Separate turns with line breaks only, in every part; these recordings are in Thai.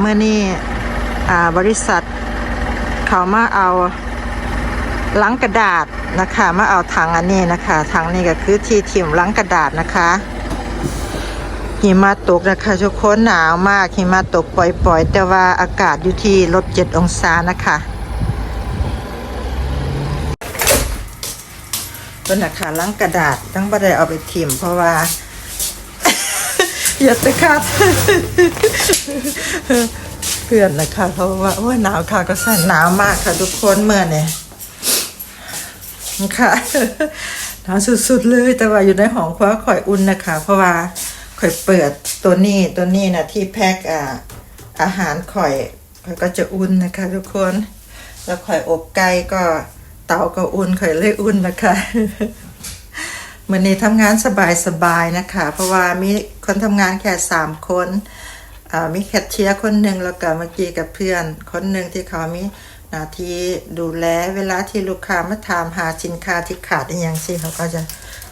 เมื่อนี้อ่บริษัท เขามาเอาลังกระดาษนะคะมาเอาถังอันนี้นะคะถังนี้ก็คือที่ทิ่มลังกระดาษนะคะหิมะตกนะคะทุกคนหนาวมากหิมะตกปล่อยๆ แต่ว่าอากาศอยู่ที่ลบเจ็ดองศานะคะต้นนะคะลังกระดาษตั้งบ่ไดเอาไปทิ่มเพราะว่า อย่าไปคาดเพื่อนนะคะเขาบอกว่าโอ้ยหนาวค่ะก็สั่นหนาวมากค่ะทุกคนเมื่อเนี่ยค่ะหนาวสุดๆเลยแต่ว่าอยู่ในห้องครัวข่อยอุ่นนะคะ เพราะว่าข่อยเปิดตัวนี้ตัวนี้นะที่แพ็คอ่าอาหารข่อยข่อยก็จะอุ่นนะคะ ทุกคน แล้วข่อยอบไก่ก็เตาก็อุ่นข่อยเลยอุ่นนะคะเหมือนนี้ทำงานสบายๆนะคะ เพราะว่ามี คนทำงานแค่สามคนมีแคทเชียร์คนหนึ่งแล้วก็เมื่อกี้กับเพื่อน คนหนึ่งที่เขามีหน้าที่ดูแลเวลาที่ลูกค้ามาถามหาสินค้าที่ขาดอย่างสิเขาก็จะ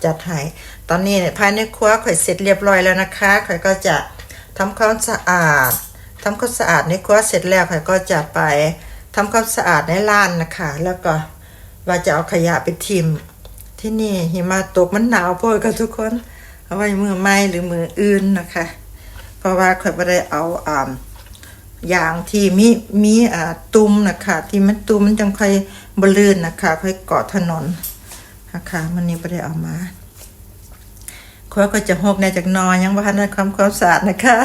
จัดให้ตอนนี้เนี่ยภายในครัวข่อยเสร็จเรียบร้อยแล้วนะคะข่อยก็จะทำความสะอาดทำความสะอาดในครัวเสร็จแล้วข่อยก็จะไปทำความสะอาดในร้านนะคะ แล้วก็ว่าจะเอาขยะไปทิมที่นี่หิมะตกมันหนาวโพดกับทุกคน เอาไว้มือไม้หรือมืออื่นนะคะ เพราะว่าข่อยไม่ได้เอาอ่าอย่างที่มีมีอ่าตุ่มนะคะ ที่มันตุ่มมันจังค่อยบลื่นนะคะค่อยเกาะถนนนะคะมันนี้ไม่ได้เอามาครัวก็จะหกในจากนอนยังว่าในความความสะอาดนะคะ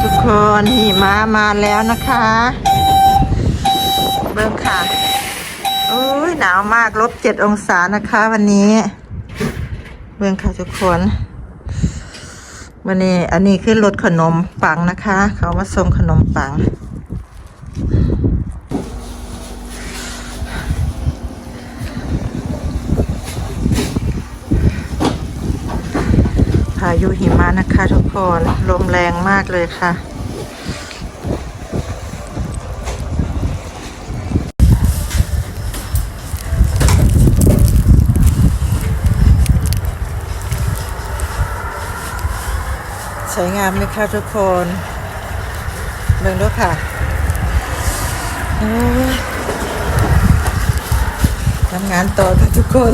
ทุกคนหิมะมาแล้วนะคะ เบิ่งค่ะ โอ้ยหนาวมากลบเจ็ดองศานะคะ วันนี้เบิ่งค่ะทุกคน วันนี้อันนี้คือรถขนมปังนะคะ เขามาส่งขนมปัง พายุหิมะนะคะทุกคน ลมแรงมากเลยค่ะ สวยงามไหมคะทุกคนเบิ่งด้วยค่ะโอ้ยทำงานต่อค่ะทุกคน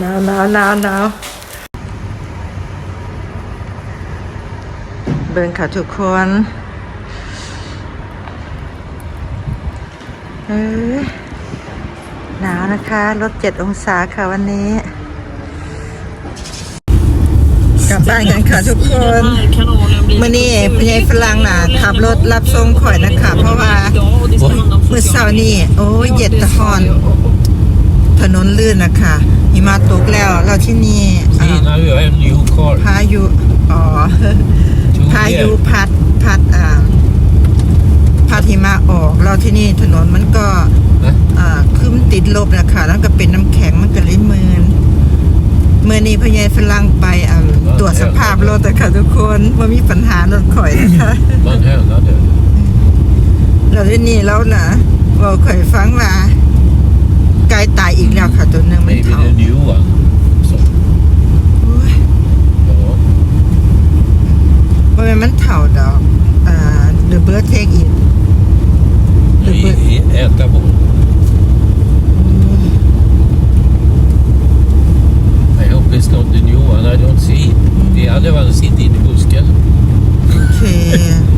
หนาวหนาวหนาวหนาวเบิ่งค่ะทุกคนเอ้ยหนาวนะคะ ลบเจ็ดองศาค่ะวันนี้ บบ้านกันค่ะทุกคนเมื่อนี้พญายฝรั่งน่ะขับรถรับส่งข่อยนะคะ เพราะว่าเมื่อเช้านี้โอ้ยเย็ดตะฮอน ถนนลื่นนะคะหิมะตกแล้วแล้วที่นี่อ่า
See, now you have new car.
พายุอ๋อ
Two
พายุ
year.
พัดพัดอ่าพัดหิมะออกแล้วที่นี่ถนนมันก็
Huh?
อ่าคือมันติดลบนะคะแล้วก็เป็นน้ำแข็งมันก็เลยมืนเมื่อนี้พญายฝรั่งไปอ่า ตรวจสภาพรถนะคะทุกคนว่ามีปัญหารถข่อยนะคะ
One hand, not the
เราที่นี่แล้วนะบอกข่อยฟังว่าไกลตายอีกแล้วค่ะตัวหนึ่งมัน
maybe
เท่า
the new one. So,
โอ้ย
ja.
ว่ามันมันเท่าดอกอ่าเดอะเบิร์ดเทคอีก
I, i äta på. I hope it's not the new one. I don't see. The other one sitter in busken.
โอ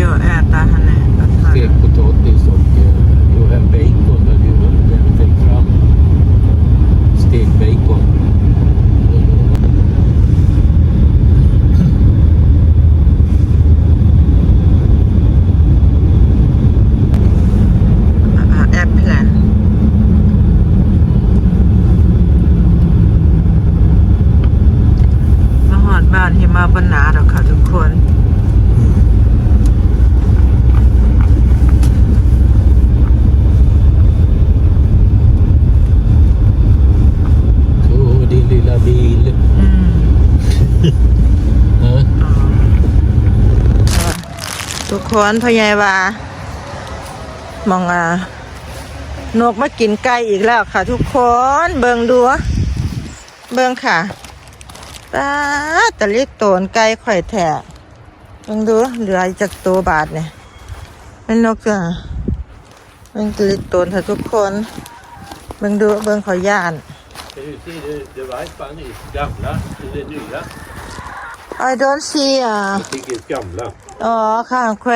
jag äter henne.
Stekt potatis och eh, du har bacon där du har tänkt fram. Stekt bacon.
Äpplen. มาหอดบ้านที่มาบนหนาดอกค่ะทุกคน
Så din lilla bil.
อืม
Ja.
ทุกคนพยายว่ามองอ่านกมากินไก่อีกแล้วค่ะ ทุกคนเบิงดูเบิงค่ะป้าตะลิโตนไก่ข่อยแท้เบิงดูเหลือจากตัวบาทเนี่ยเป็นนกจ้ะเบิงตะลิโตนค่ะทุกคนเบิงดูเบิงขอย่าน
Kan du se det, det Vipan gamla eller nya?
I don't see อะ
Riktigt gamla.
อ๋อค่ะแคว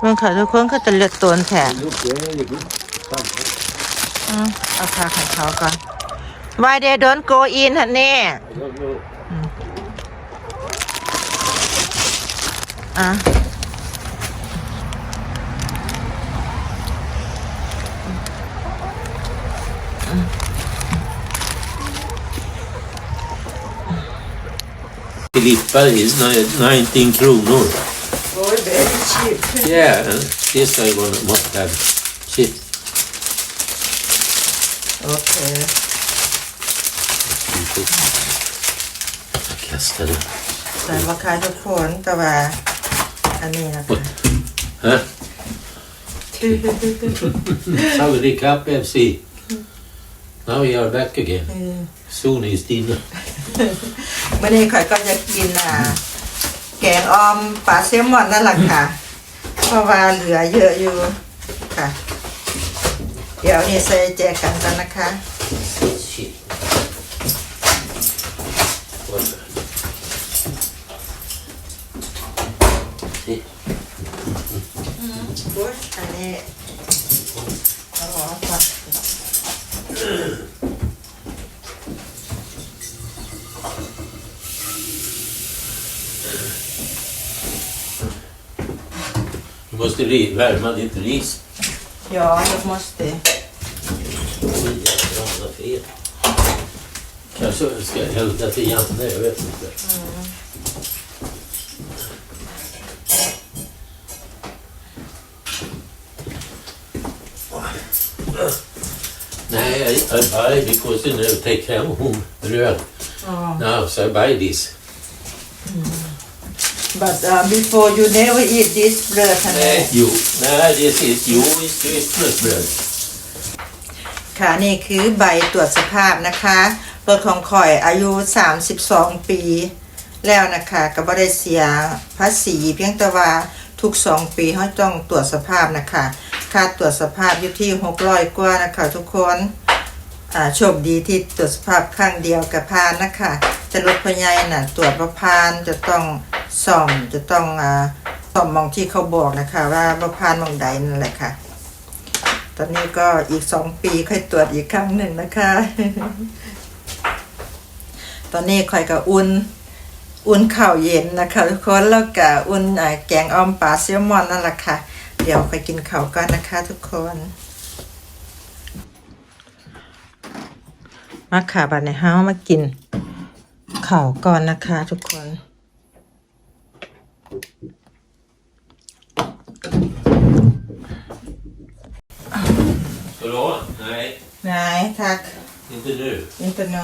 เบิ่งค่ะทุกคนเขาจะเลือกตัวแทน
Look, det är ju samma.
อืมเอาค่าของเขาก่อน Why they don't go in ฮะเนี่ย
I don't know.
อ่ะ
Filippa is ni- 19 kronor.
Oh, very cheap
Yeah, and this I gonna must have. Shit.
โอเค
Jag kastar den.
ใส่ราคาทุกคนแต่ว่า อันนี้นะคะ
Huh? So we recap FC. Now we are back again.
เออ
Soon is dinner.
วันนี้ข่อยก็จะกินอ่าแกงออมปลาแซลมอนนั่นแหละค่ะ เพราะว่าเหลือเยอะอยู่ค่ะ เดี๋ยวนี่ใส่แจกันกันนะคะ
Shit. What? See?
อุ๊ยอันนี้อ๋อค่ะ
måste värma ditt ris.
Ja, jag måste.
Oj, fel. Kanske ska jag hälla till Janne, jag vet inte. Nej, I, I buy because you know, take home bröd.
Oh.
Now, so I buy this.
But uh, before you never eat this bread ฮะ
Nej, jo. Nej, this is you is Christmas bread.
ค่ะนี่คือใบตรวจสภาพนะคะรถของข่อยอายุ 32 ปี แล้วนะคะก็บ่ได้เสียภาษีเพียงแต่ว่าทุก 2 ปีเขาต้องตรวจสภาพนะคะค่าตรวจสภาพอยู่ที่ 600 กว่านะคะทุกคนอ่าโชคดีที่ตรวจสภาพครั้งเดียวกับพานนะคะจะรถพยายน่ะตรวจประพานจะต้อง ซ่อมจะต้องอ่าต่อมมองที่เขาบอกนะคะ ว่าบ่พานมองใดนั่นแหละค่ะ ตอนนี้ก็อีกสองปีค่อยตรวจอีกครั้งหนึ่งนะคะ ตอนนี้ค่อยก็อุ่นอุ่นข้าวเย็นนะคะทุกคนแล้วก็อุ่นแกงอ่อมปลาแซลมอนนั่นแหละค่ะ เดี๋ยวไปกินข้าวกันนะคะ ทุกคนมาค่ะบัดในเฮามากินข้าวก่อนนะคะ ทุกคน
nu.
อินเตอร์เน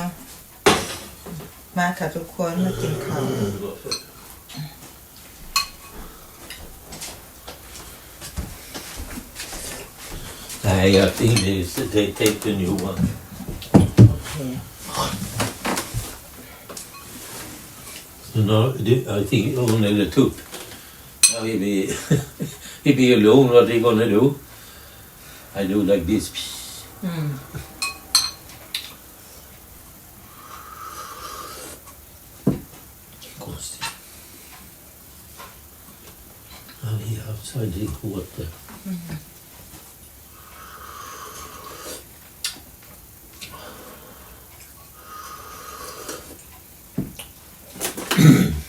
มาค่ะทุกคนมากินข้าว
Nej, jag think they, they take the new one.
โอเค
So now, the- I think only the two. Now he be, he be alone, what he gonna do? I do like this.
อืม
써야지 그것도. 음.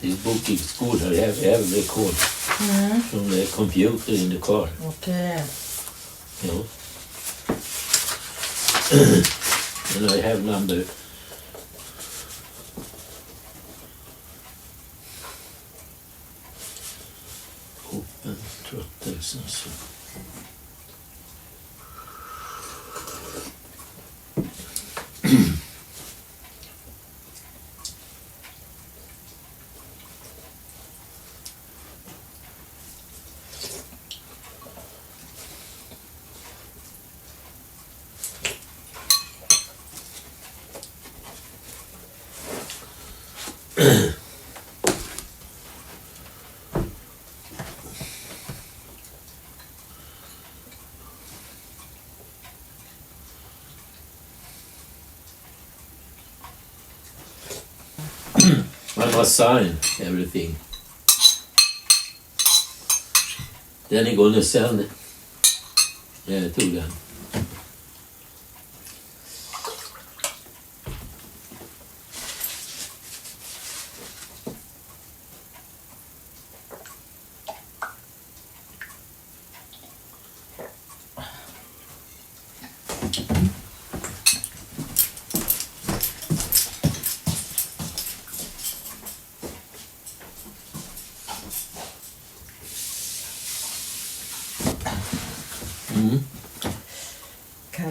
These book is good. I have, have record
mm-hmm. Mm.
from the computer in the car.
Okay.
you know. and I have number I must sign everything. Then he gonna sell it. Yeah, two den.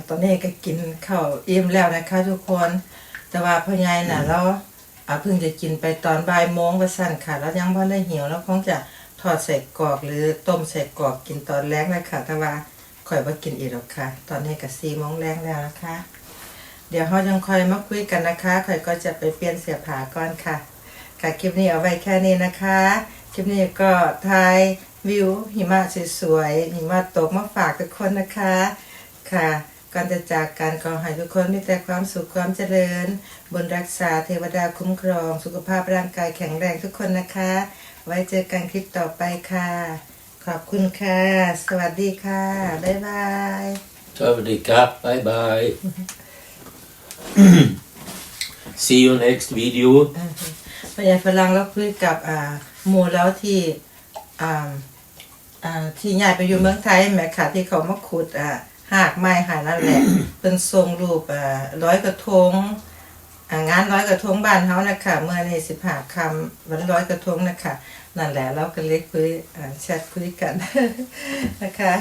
ตอนนี้ก็กินข้าวอิ่มแล้วนะคะทุกคน แต่ว่าพ่อใหญ่น่ะเราอาเพิ่งจะกินไปตอนบ่ายโมงว่าสั่นค่ะ แล้วยังบ่ได้หิวแล้วคงจะทอดใส่กรอกหรือต้มใส่กรอกกินตอนแรกนะคะแต่ว่าข่อยบ่กินอีกหรอกค่ะ ตอนนี้ก็สี่โมงแรงแล้วนะคะ เดี๋ยวเรายังค่อยมาคุยกันนะคะข่อยก็จะไปเปลี่ยนเสียผ้าก่อนค่ะ ค่ะคลิปนี้เอาไว้แค่นี้นะคะ คลิปนี้ก็ถ่ายวิวหิมะสวยๆหิมะตกมาฝากทุกคนนะคะค่ะ ก่อนจะจากกันขอให้ทุกคนมีแต่ความสุขความเจริญบุญรักษาเทวดาคุ้มครอง สุขภาพร่างกายแข็งแรงทุกคนนะคะ ไว้เจอกันคลิปต่อไปค่ะ ขอบคุณค่ะ สวัสดีค่ะ บ๊ายบาย
Savadi kapp, bye bye. See you next video.
พยายฝรั่งแล้วคุยกับอ่าหมู่แล้วที่อ่าอ่าที่ย้ายไปอยู่เมืองไทยแหม่ค่ะที่เขามาขุดอ่า หากไม้หานั่นแหละเป็นทรงรูปอ่าร้อยกระทงงานร้อยกระทงบ้านเขานะคะเมื่อนี่สิบห้าคำวันร้อยกระทงนะคะนั่นแหละเราก็เล็กคุยแชทคุยกันนะคะ